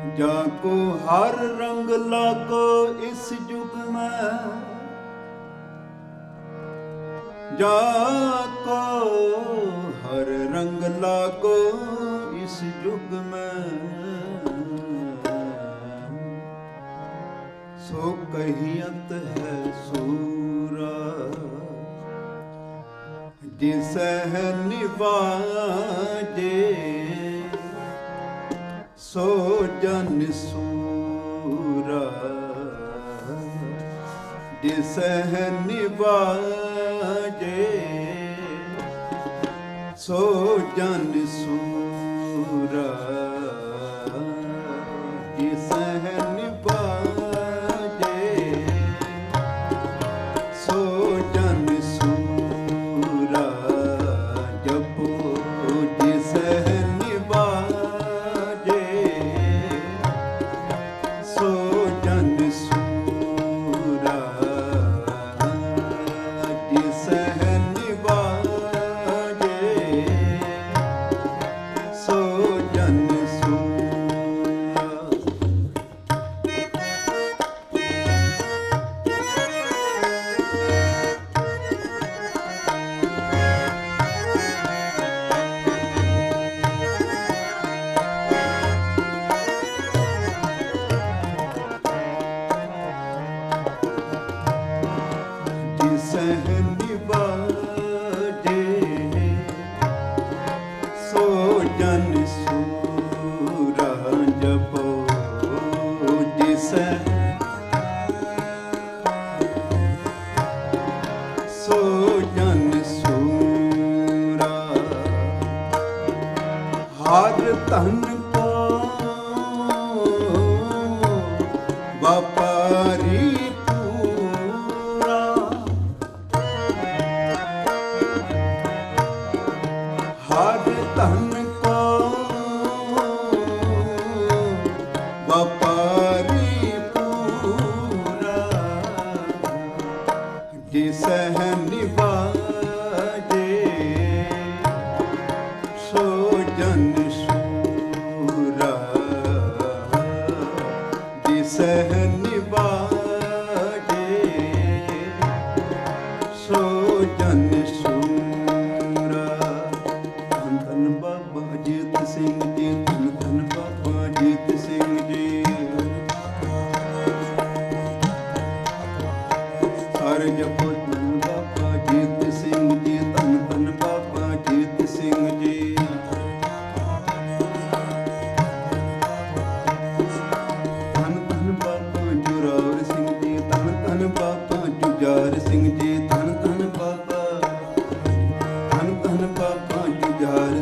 ਜਾ ਕੋ ਹਰ ਰੰਗ ਲਾਗੋ ਇਸ ਜੁਗ ਮੈਂ। ਜਾ ਕੋ ਹਰ ਰੰਗ ਲਾਗੋ ਇਸ ਜੁਗ ਮੈਂ। ਸੋ ਕਹੀ ਹੈ ਸੂਰਾ ਜਿਸ ਹੈ ਜਨ ਸੂਰਾ ਜਿਸ ਨਿਵਾਜੇ ਸੋ ਜਨ ਧਨ ਕੋ ਵਪਾਰੀ ਪੂਰਾ। ਹਰ ਧਨ ਕੋ ਵਪਾਰੀ ਪੂਰਾ। ਜਿਸ ਬਾਬਾ ਅਜੀਤ ਸਿੰਘ ਜੀ, ਧੰਨ ਧੰਨ ਬਾਬਾ ਅਜੀਤ ਸਿੰਘ ਜੀ। ਸਾਰੇ ਜਪੋ ਧੰਨ ਬਾਬਾ ਅਜੀਤ ਸਿੰਘ ਜੀ, ਧੰਨ ਧੰਨ ਬਾਬਾ ਅਜੀਤ ਸਿੰਘ ਜੀ। ਧੰਨ ਧੰਨ ਬਾਬਾ ਜੁਰਾਵਰ ਸਿੰਘ ਜੀ, ਧੰਨ ਧੰਨ ਬਾਬਾ ਜੁਝਾਰ ਸਿੰਘ ਜੀ, ਧੰਨ ਧੰਨ ਬਾਬਾ। ਧੰਨ ਧੰਨ ਬਾਬਾ ਜੁਝਾਰ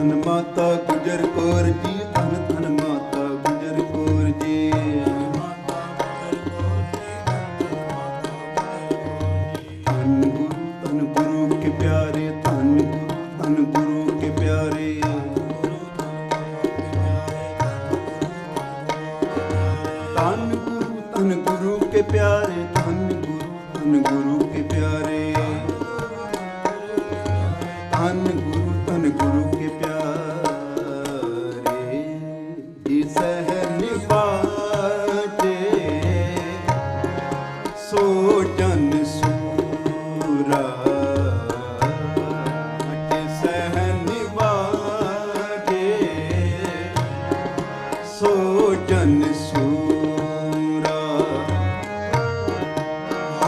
ਧੰਨ ਮਾਤਾ ਗੁਜਰ ਕੌਰ ਜੀ ਧੰਨ ਧੰਨ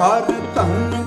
ਹਰ ਧਨ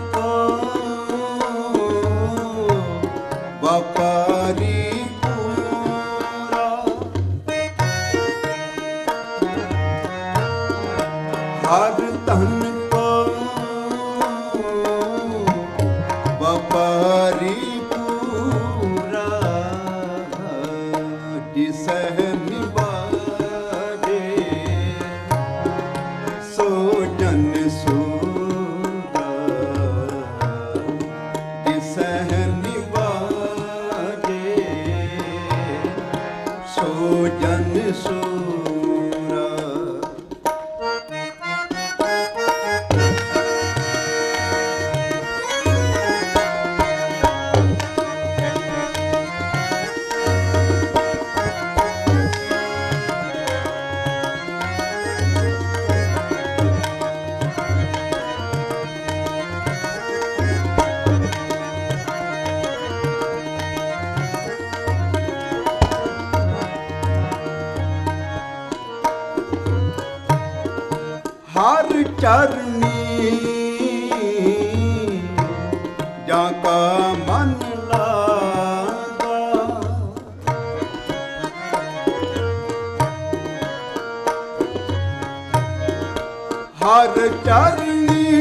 ਹਰ ਚਰਨੀ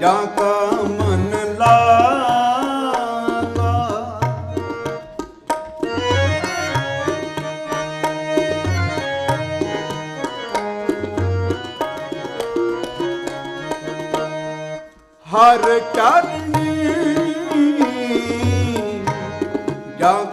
ਜਾਂ ਕਾ ਮਨ ਲਾਗਾ ਹਰ ਚਰਨੀ ਜਾਗਾ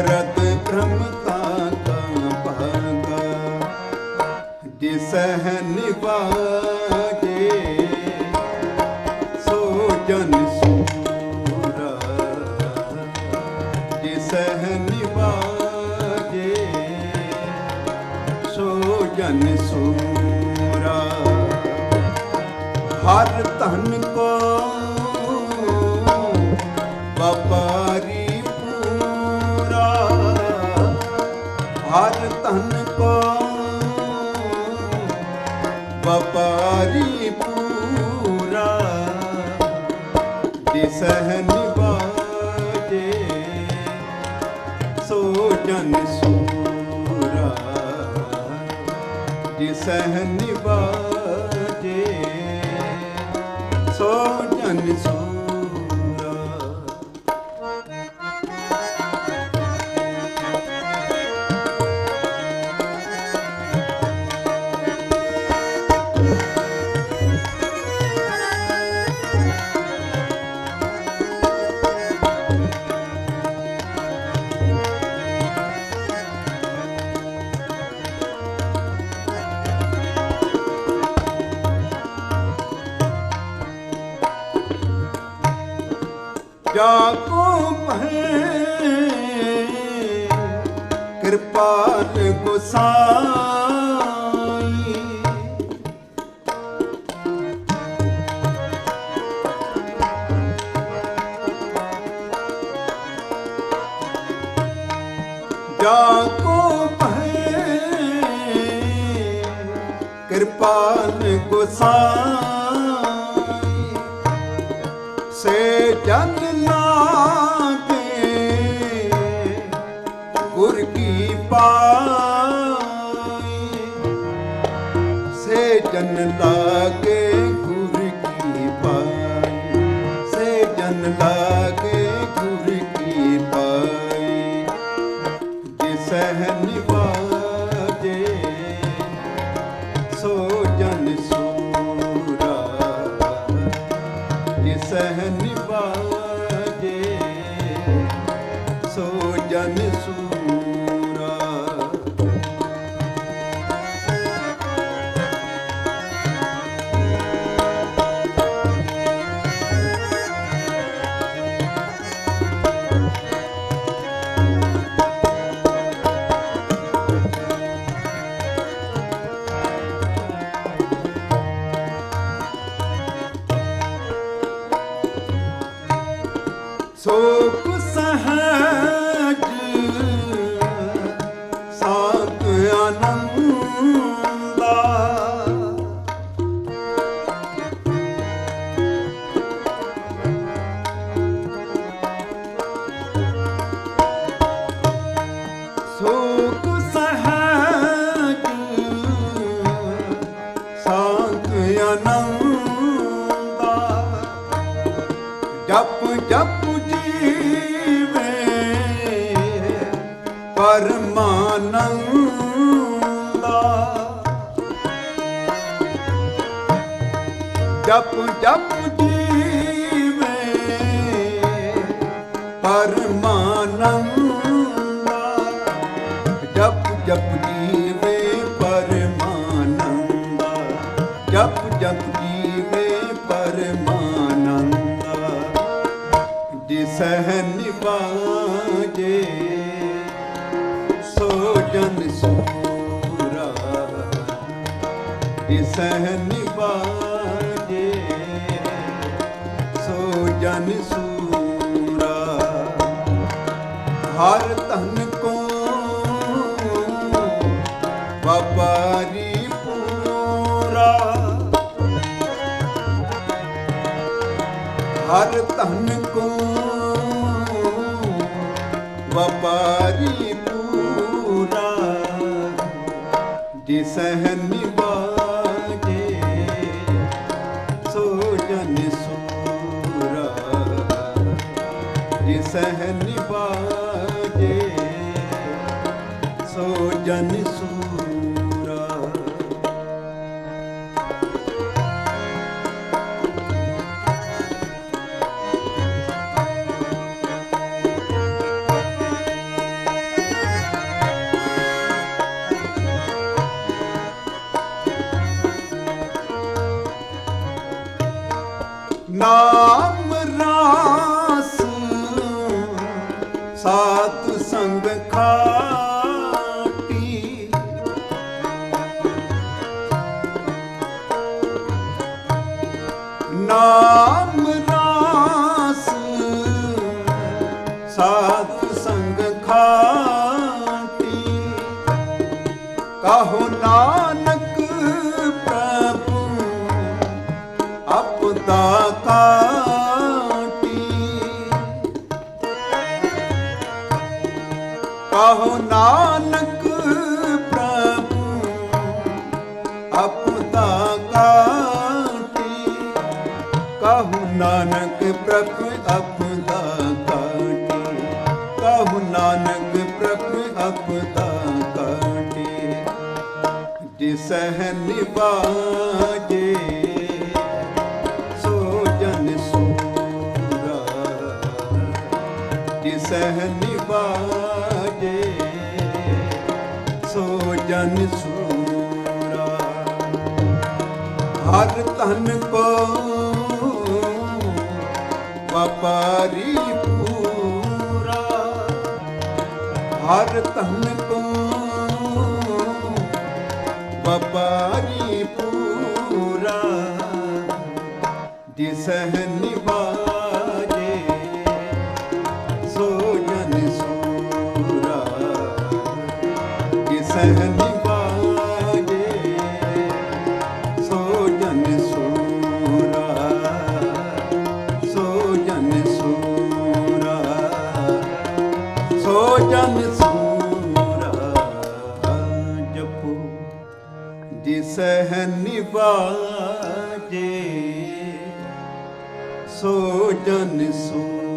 ਦੁਖ ਦਰਦ ਭ੍ਰਮ ਭਾਗਾ। ਜਿਸ ਨਿਵਾਜੇ ਸੋ ਜਨ ਸੂਰਾ ਜਿਸ ਨਿਵਾਜੇ ਸੋ ਜਨ ਸੂਰਾ ਹਰ ਧਨ ਕੋ ਵਪਾਰੀ ਵਪਾਰੀ ਪੂਰਾ ਜਿਸ ਨਿਵਾਜੇ ਸੋ ਜਨ ਸੂਰਾ ਜਿਸ ਨਿਵਾਜੇ ਸੋ ਜਨ ਸੂਰਾ ਜਾਕੋ ਭੈ ਕਿਰਪਾਲ ਗੁਸਾਈ। ਜਾਕੋ ਭੈ ਕਿਰਪਾਲ ਗੁਸਾਈ। ਲਾਗੇ ਗੁਰ ਕੀ ਪਾਈ। ਸੇ ਜਨ ਲਾਗੇ ਗੁਰ ਕੀ ਪਾਈ। ਜਿਸ ਨਿਵਾਜੇ ਜਪ ਜਪ ਜੀਵੇ ਪਰਮਾਨੰਦਾ ਜਪ ਜਪ ਜੀਵੇ ਪਰਮਾਨੰਦਾ ਜਪ ਜਪ ਜੀਵੇ ਪਰਮਾਨੰਦਾ ਜਿਸਹਿ ਨਿਵਾਜੇ, ਸੋ ਜਨ ਸੂਰਾ। ਜਿਸਹਿ ਨਿਵਾਜੇ ਹਰ ਤਨ ਕੋ। ਵਪਾਰੀ ਪੂਰਾ। ਹਰ ਤਨ ਕੋ। ਵਪਾਰੀ ਪੂਰਾ। ਜਿਸਹਿ ਨਿਵਾਜੇ ਨਾਮ ਰਾਸ। ਸਾਤ ਸੰਗ ਖਾਟੀ। ਕਹੋ ਨਾਨਕ ਪ੍ਰਭੂ, ਆਪਦਾ ਕਾਟੀ। ਕਹੋ ਨਾਨਕ ਪ੍ਰਭੂ, ਆਪਦਾ ਕਾਟੀ ਨਾਨਕ ਪ੍ਰਭੂ ਆਪਦਾ ਕਾਟੀ। ਕਹੋ ਨਾਨਕ ਪ੍ਰਭੂ ਆਪਦਾ ਕਾਟੀ। ਜਿਸਹਿ ਨਿਵਾਜੇ, ਸੋ ਜਨ ਸੂਰਾ। ਜਿਸਹਿ ਨਿਵਾਜੇ, ਸੋ ਜਨ ਸੂਰਾ। ਹਰ ਤਨ ਕੋ ਵਪਾਰੀ ਪੂਰਾ। ਹਰ ਤਨ ਕੋ ਵਪਾਰੀ ਪੂਰਾ। ਦਿਸਹਿ ਨਿਵਾਜੇ ਸੋ ਜਨ ਸੂਰਾ। ਦਿਸਹਿ ਨਿਵਾਜੇ